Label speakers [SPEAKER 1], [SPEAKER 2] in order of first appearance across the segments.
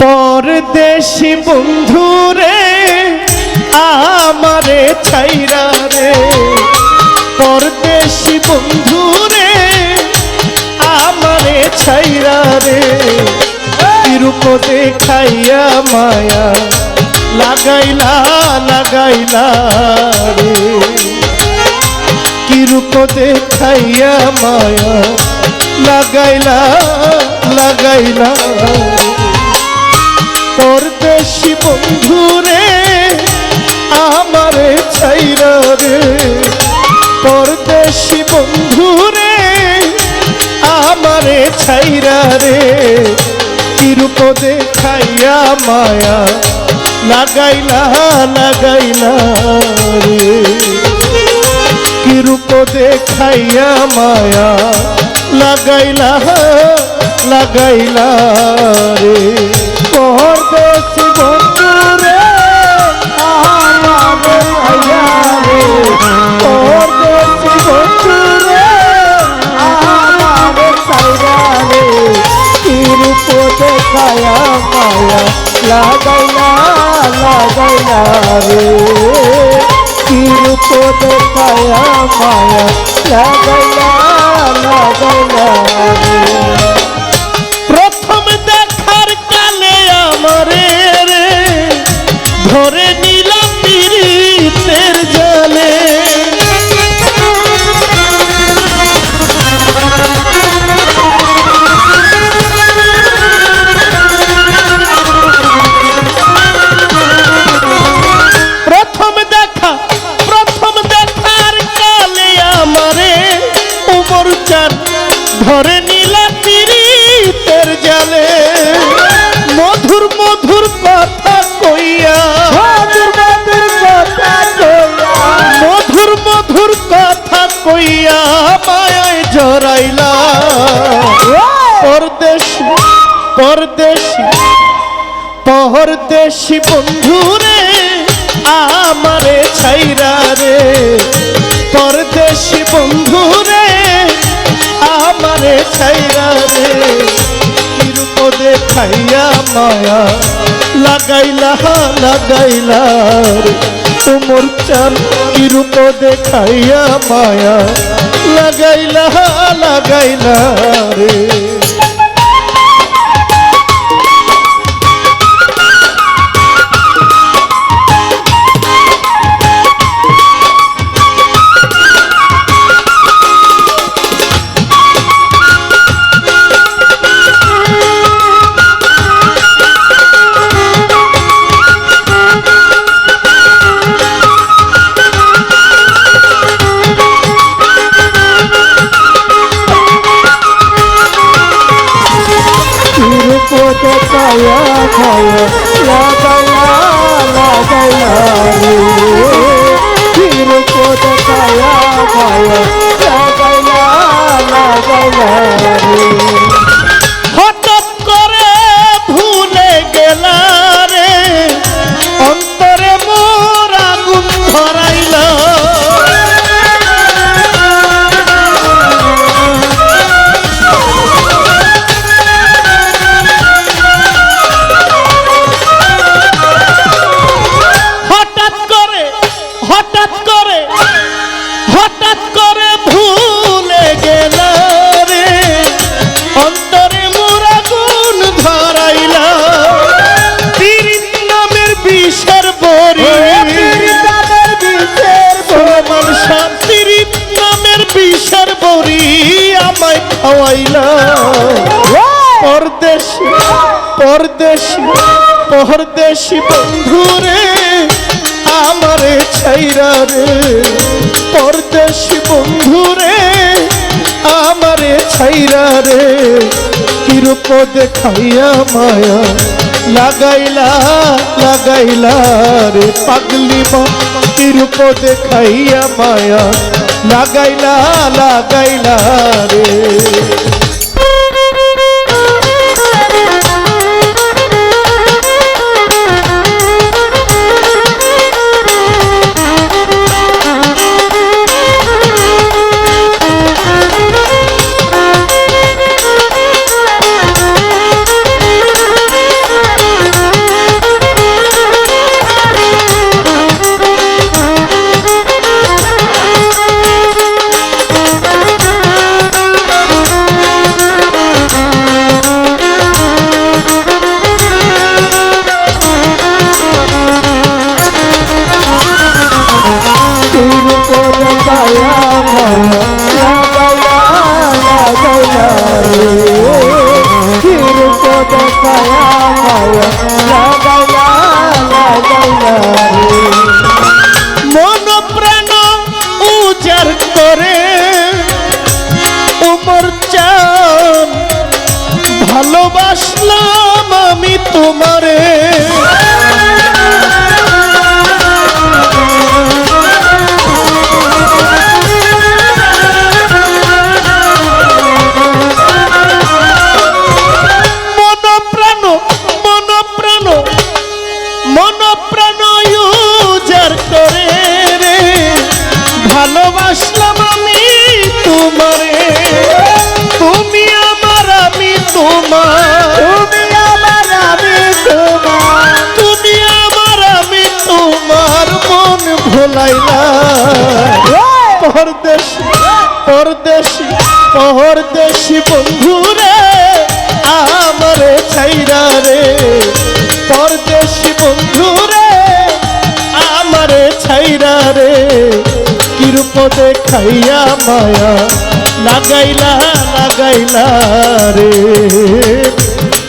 [SPEAKER 1] পরদেশি বন্ধুরে আমারে ছাইরা রে পরদেশি বন্ধুরে আমারে ছাইরা রে রূপ দেখাইয়া মায়া লাগাইলা লাগাইলা রে। কি রূপ দেখাইয়া মায়া লাগাইলা লাগাইলা পরদেশি বন্ধুরে আমারে ছাইরা রে পরদেশি বন্ধুরে আমারে ছাইরা রে কিরূপ দেখাইয়া মায়া লাগাইলা লাগাইলা রে। কিরূপ দেখাইয়া মায়া লাগাইলা লাগাইলা রে বন্ধুরে আমারে ছাইরা রে পরদেশি বন্ধুরে আমারে ছাইরা রে কিরূপ দেখায়া মায়া লাগাইলা লাগাইলা রে কিরূপ দেখায়া মায়া লাগাইলা লাগাইলা রে ধরে নিলাম কইয়া মায়ায় জড়াইলা। পরদেশি পরদেশি পরদেশি বন্ধুরে আমারে ছাইরা রে। পরদেশি বন্ধুরে আমারে ছাইরা রে। কিরূপ দেখাইয়া মায়া লাগাইলা লাগাইলা রে। তুমর চাল কিরূপ দেখাইয়া মায়া। লাগাইলা লাগাইলা রে। কায়া খায়া লাগাইলা লাগাইলা রে। তিরুপত কায়া খায়া লাগাইলা লাগাইলা রে। পরদেশি পরদেশি বন্ধুরে আমারে ছাইরা রে। পরদেশি বন্ধুরে আমারে ছাইরা রে। কিরূপ দেখাইয়া মায়া লাগাইলা লাগাইলা রে। পাগলি কিরূপ দেখাইয়া মায়া লাগাইলা লাগাইলা রে। বেশি বন্ধু রে আমার চাইরা রে। পরদেশ বন্ধু রে আমার ছাইরা রে। কিরূপতে খাইয়া মায়া লাগাইলা লাগাইলা রে।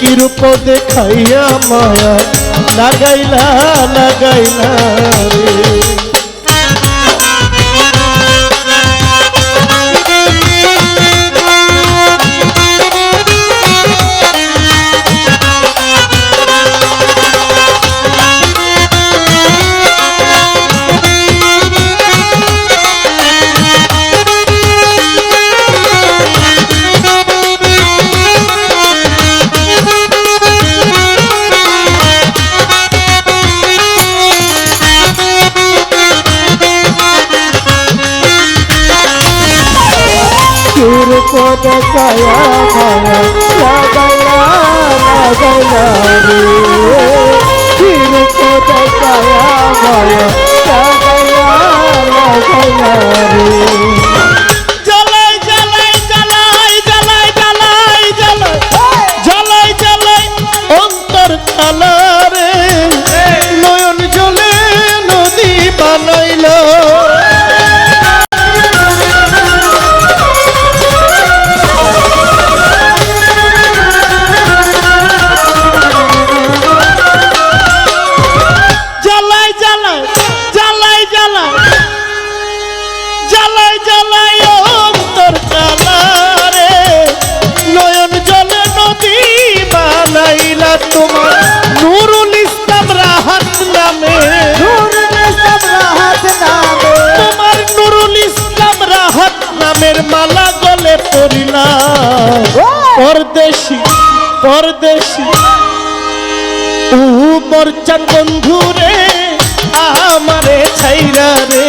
[SPEAKER 1] কিরূপতে খাইয়া মায়া লাগাইলা লাগাইলা রে। পদ কয়া মায়া লাগলা লাগলা রে চির পদ কয়া মায়া লাগলা লাগলা রে তোমার নুরুল ইসলাম রাহাত নামে। তোমার নুরুল ইসলাম রাহাত নামের মালা গলে পড়িলা। পরদেশি পরদেশি। ও মরচান বন্ধু রে আমারে ছাইরা রে।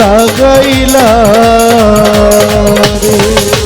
[SPEAKER 1] লাগাইলা রে।